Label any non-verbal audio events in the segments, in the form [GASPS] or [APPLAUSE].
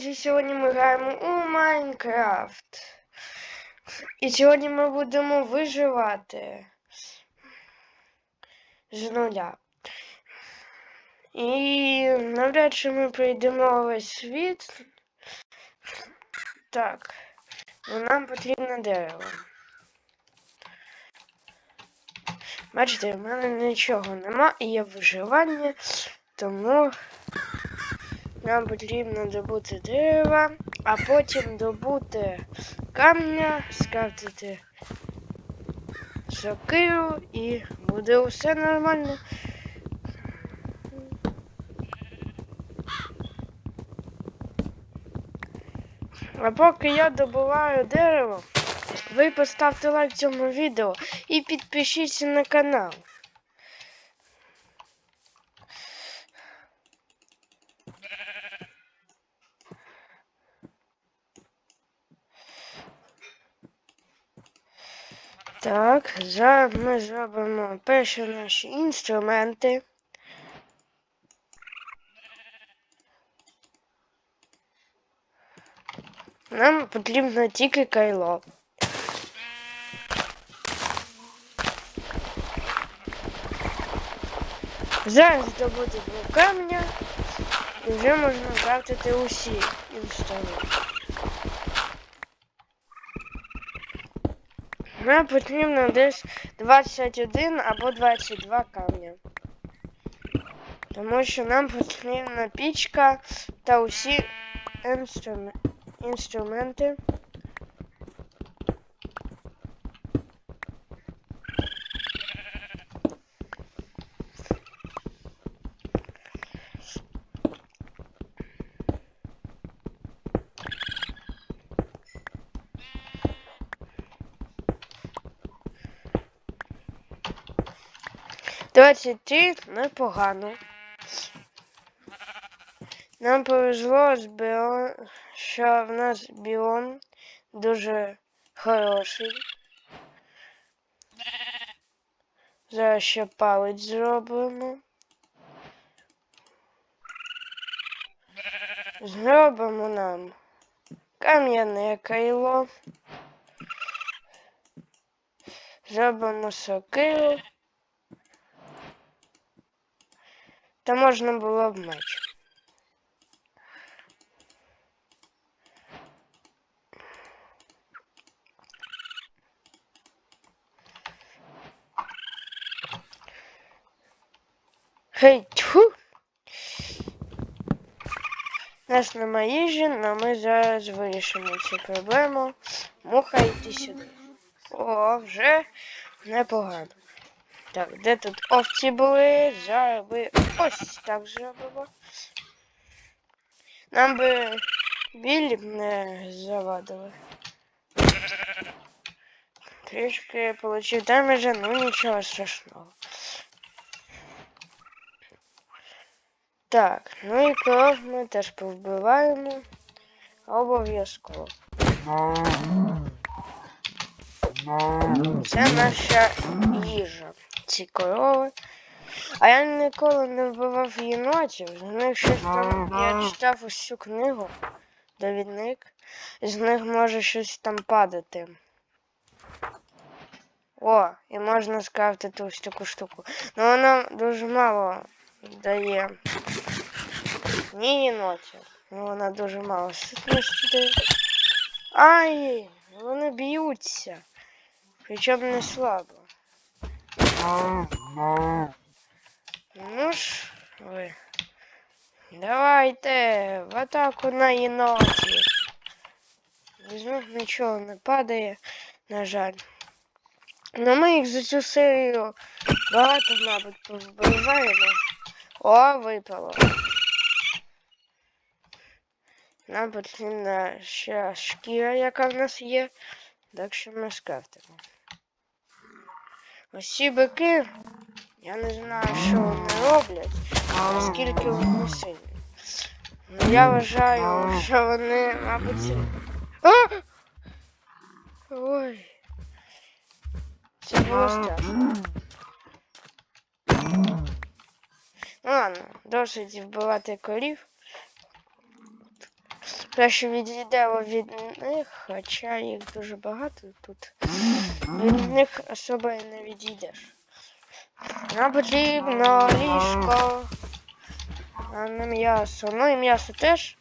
друзі, сьогодні ми граємо у Майнкрафт. І сьогодні ми будемо виживати з нуля. І навряд чи ми пройдемо весь світ. Так, нам потрібно дерево. Бачите, в мене нічого нема і є виживання, тому нам потрібно добути дерева, а потім добути камня, скрафтити сокиру і буде усе нормально. А поки я добуваю дерево, ви поставте лайк цьому відео і підпишіться на канал. Так, зараз ми зробимо перші наші інструменти. Нам потрібно тільки кайло. Зараз здобути два камня і вже можна крафтити усі інструменти. Нам потрібно десь 21 або 22 камня. Тому що нам потрібна пічка та усі інструмен... інструменти. Двадцять три непогано. Нам повезло з біон, що в нас біон дуже хороший. Зараз ще палець зробимо. Зробимо нам кам'яне кайло. Зробимо сокиру. Та можна було б меч. Гей, тьфу! У нас нема їжі, але ми зараз вирішимо цю проблему. Муха йти сюди. О, вже непогано. Так, де тут овці були? Зараз ось так зробимо. Нам би білі б не завадили. Трішки получив демеджа, ну нічого страшного. Так, ну і кров ми теж повбиваємо. Обов'язково. Це наша їжа. Ці корови. А я ніколи не вбивав єнотів. З них щось там. Я читав усю книгу. Довідник. З них може щось там падати. О, і можна скрафтити ось таку штуку. Ну вона дуже мало дає. Ні єнотів. Ну вона дуже мало дає. Ай! Вони б'ються. Причому не слабо. Ну ж ви. Давайте в атаку на єноті. Без них нічого не падає, на жаль. Ну ми їх за цю серію багато, мабуть, повбиваємо. О, випало. Нам потрібна ще шкіра, яка в нас є. Так що ми скрафтимо. Ці бики, я не знаю, що вони роблять, наскільки вони сильні. Ну, я вважаю, що вони, мабуть. А! Ой. Це було страшно. Ну ладно, досить вбивати корів. краще відійдемо від них, хоча їх дуже багато тут. Них особо не відійдеш. Нам потрібно ліжко. А не м'ясо. Ну і м'ясо теж.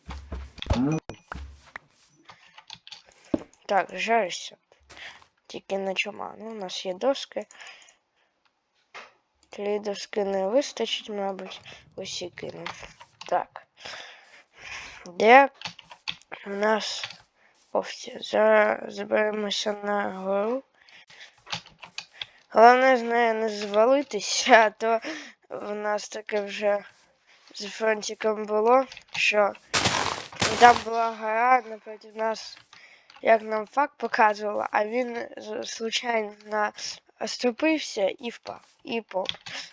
Так, жарся. Тільки на чома. Ну, у нас є доски. Три доски не вистачить, мабуть. Усі кину. Так. Де у нас овці? Зараз зберемося на гору. Головне з нею не звалитися, [LAUGHS] а то в нас таке вже з фронтиком було, що там була гора напроти нас, як нам факт показувало, а він случайно оступився і впав, і поп.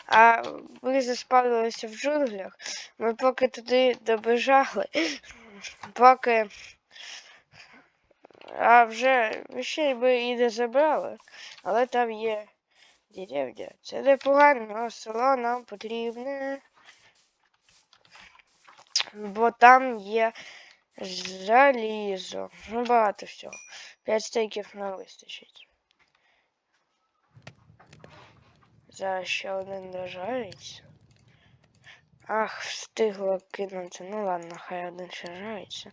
А ми заспавнилися в джунглях. Ми поки туди добежали, [LAUGHS] поки. А вже ще й би і не забрали, але там є деревня. Це непогано, село нам потрібне. Бо там є залізо. Ну, багато всього. П'ять стейків нам вистачить. Зараз ще один дожариться. Ах, встигло кинути. Ну ладно, хай один ще жариться.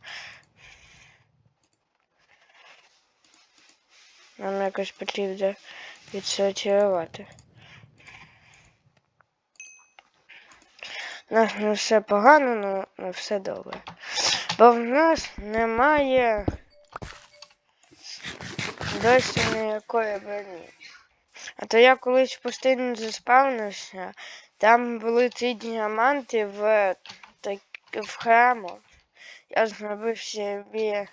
Нам якось потрібно відсортувати. У нас не все погано, але не все добре. Бо в нас немає досі ніякої броні. А то я колись постійно заспавнився, там були ці діаманти в, так, в храму. Я зробив собі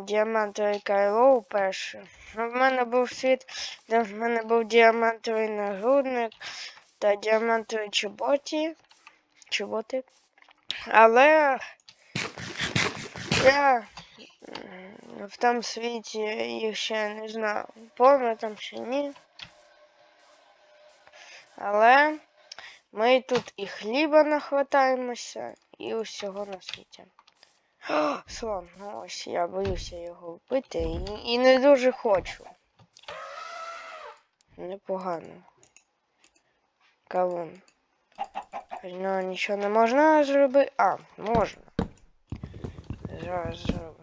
діамантовий кайло перше. В мене був світ, де в мене був діамантовий нагрудник та діамантові чоботі. Чоботи. Але я в тому світі їх ще не знаю. Повно там чи ні. Але ми тут і хліба нахватаємося, і усього на світі. [GASPS] Слон, ну ось я боюся його вбити і, і не дуже хочу. Непогано. Кавун. Ну, нічого не можна зробити. А, можна. Зараз зробимо.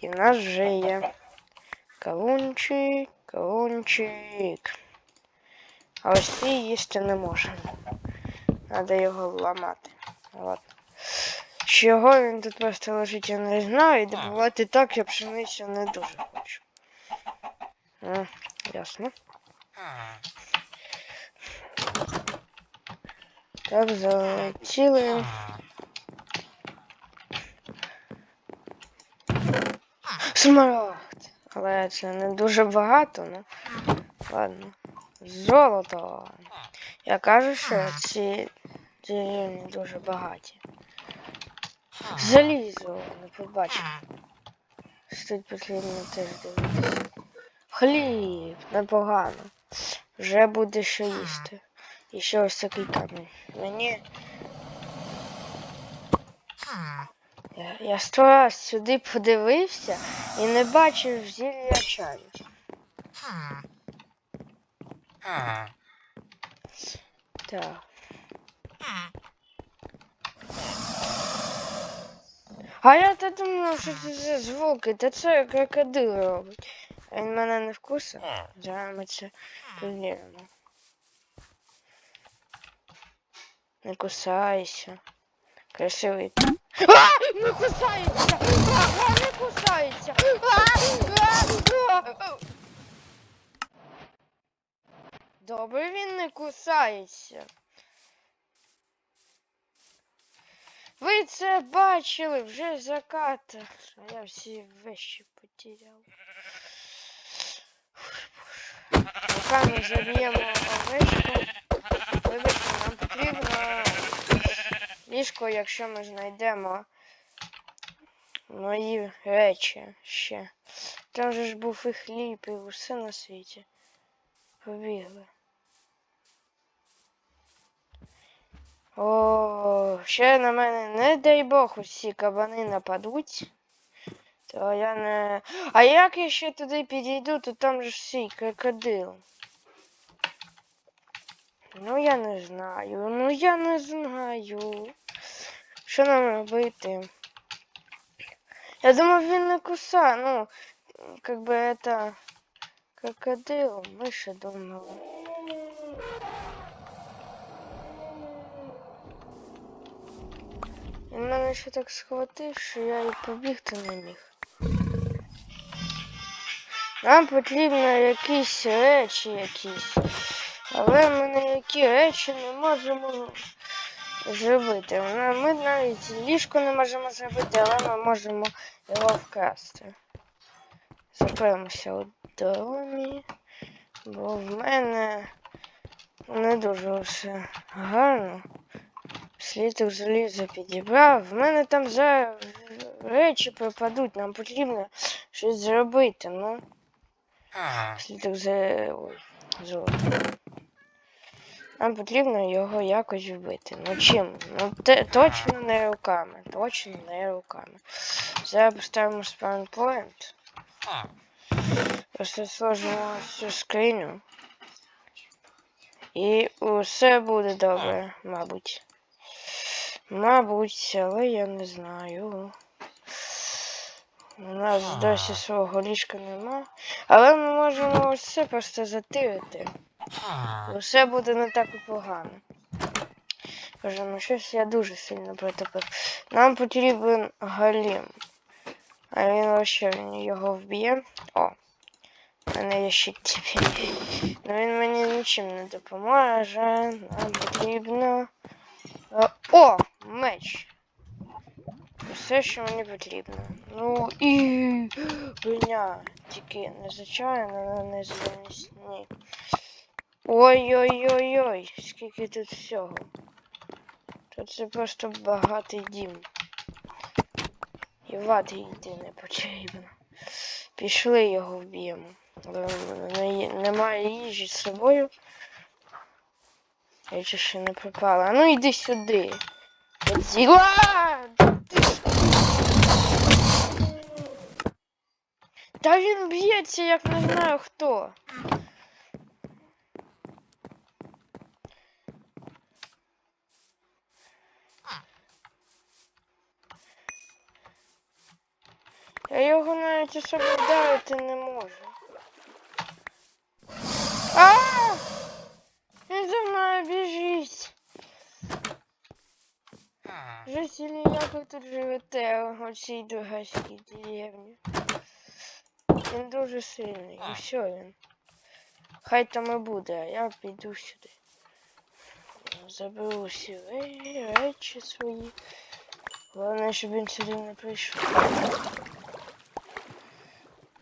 І в нас вже є кавунчик, кавунчик. А ось цей їсти не можемо. Треба його ламати. От. Чого він тут просто лежить, я не знаю. І добувати так я пшеницю не дуже хочу. М, ясно. Так, залетіли. Смарагд. Але це не дуже багато, ну. Ладно. Золото. Я кажу, що ці деревні дуже багаті. Залізо не побачив. Тут потрібно теж дивитися. Хліб, непогано. Вже буде що їсти. І ще ось такий камінь. Мені. Я, я сто раз сюди подивився і не бачив зілля чаю. Так. А я то думав, що це за звуки, та це крокодил робить. Він мене не вкусив. Зараз ми це перевіримо. Не кусайся. Красивий. А! Не кусається! А! Не кусається! А! А! Добре він не кусається. Ви це бачили вже закат. А я всі вещі потеряв. Поки ми заб'ємо овечку. Вибачте, нам потрібно ліжко, якщо ми знайдемо мої речі ще. Там же ж був і хліб, і усе на світі. Побігли. О, ще на мене, не дай Бог, усі кабани нападуть. То я не. А як я ще туди підійду, то там же всі крокодил. Ну я не знаю, ну я не знаю. Що нам робити? Я думав, він не куса, ну, как бы это крокодил, ми ще думали. Він мене ще так схватив, що я і побігти не міг. Нам потрібно якісь речі якісь. Але ми ніякі речі не можемо зробити. Ми навіть ліжко не можемо зробити, але ми можемо його вкрасти. Запремося у домі, бо в мене не дуже все гарно. Слідок заліза підібрав. В мене там зараз речі пропадуть, нам потрібно щось зробити, ну. Слідок за. Ой, золото. Нам потрібно його якось вбити. Ну чим? Ну те, точно не руками. Точно не руками. Зараз поставимо спаунпоінт. Просто сложимо цю скриню. І усе буде добре, мабуть. Мабуть, але я не знаю. У нас досі свого ліжка нема. Але ми можемо ось це просто затирити. І Все буде не так і погано. Каже, ну щось я дуже сильно протопив. Нам потрібен галім. А він вообще його вб'є. О! У мене є щит тепер. Ну він мені нічим не допоможе. Нам потрібно. Е, О! Меч! Все, що мені потрібно. Ну і броня. Тільки не звичайно, не звісні. Ой-ой-ой-ой, скільки тут всього. Тут це просто багатий дім. І вати йти не потрібно. Пішли його вб'ємо. Є- немає їжі з собою. Я ще не пропала. А ну йди сюди. Зіла! Та він б'ється, як не знаю хто. Я його навіть особо вдарити не можу. А! Він за мною біжить. Жителі, як ви тут живете у цій дурацькій деревні? Він дуже сильний, і все він. Хай там і буде, а я піду сюди. Заберу всі ре- речі свої. Головне, щоб він сюди не прийшов.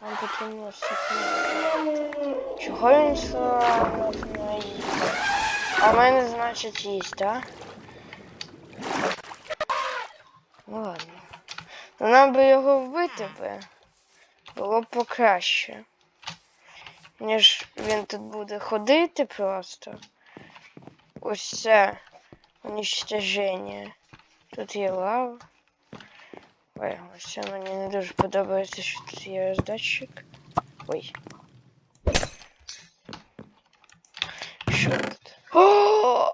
Нам потрібно секунду. Чого він слава не їсть? А в мене, значить, їсть, так? Ну ладно. Ну нам би його вбити би. Було б покраще. Ніж він тут буде ходити просто. Ось це уничтоження. Тут є лава. Ой, ось це мені не дуже подобається, що тут є роздатчик. Ой. Що тут? О!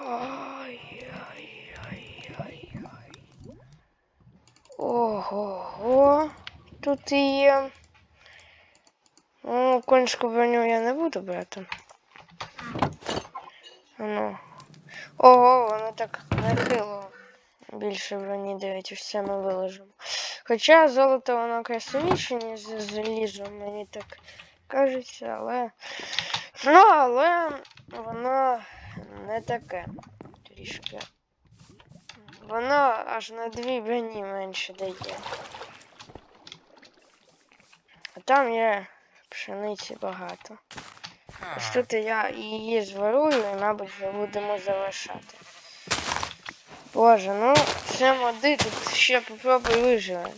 Ай-яй-яй-яй-яй. Ого, тут і є. Ну, конську броню я не буду брати. Ну. Ого, воно так нахило. Більше броні дають, все ми виложимо. Хоча золото воно красивіше, ніж залізо, мені так кажеться, але. Ну, але воно не таке. Трішки. Воно аж на дві броні менше дає. Там є пшениці багато. Ось тут я її зворую і, мабуть, ми будемо залишати. Боже, ну це моди, тут ще попробуй виживе.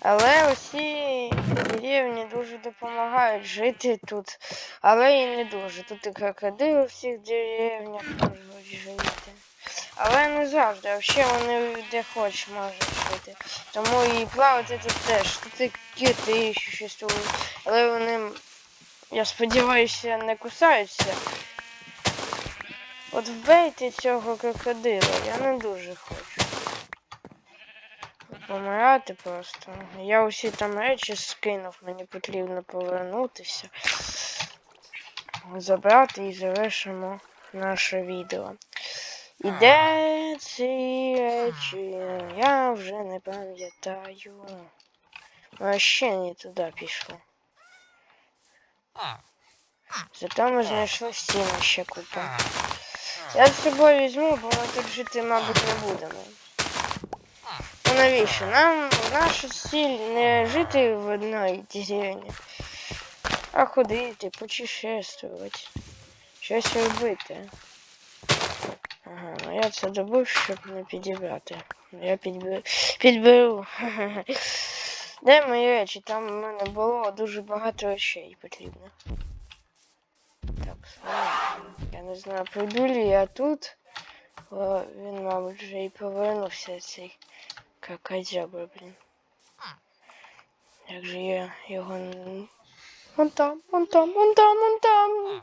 Але усі деревні дуже допомагають жити тут. Але і не дуже. Тут і крокодили в всіх деревнях можуть жити. Але не завжди, а взагалі вони де хоч можуть жити. Тому і плавати тут теж. Тут і кити ще существують. Але вони, я сподіваюся, не кусаються. От вбейте цього крокодила, я не дуже хочу. Помирати просто. Я усі там речі скинув, мені потрібно повернутися. Забрати і завершимо наше відео. І де ці речі? Я вже не пам'ятаю. Ми ще не туди пішло. Зато ми знайшли стіну ще купу. Я з собою візьму, бо ми тут жити, мабуть, не будемо. Ну навіщо? Нам наша ціль не жити в одній деревні, а ходити, путешествувати, щось робити. Ага, ну я це добув, щоб не підібрати. Я підберу. підберу. [LAUGHS] Де мої речі? Там в мене було дуже багато речей потрібно. Так, я не знаю, прийду ли я тут. О, він, мабуть, вже і повернувся цей крокодзябра, блін. Як же я його. Вон там, вон там, вон там, вон там.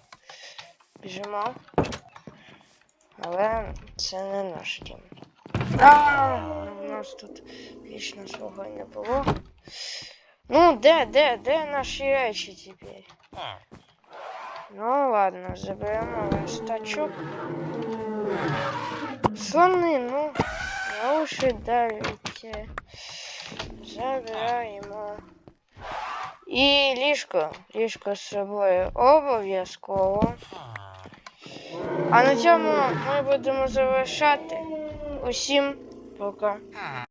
Біжимо. Але це не наш дім. У нас тут вічно свого не було. Ну, де, де, де наші речі тепер? Ну ладно, заберемо верстачок. Слони, ну, на уші давайте. Забираємо. І ліжко. Ліжко з собою обов'язково. А на цьому ми будемо завершати. Усім пока.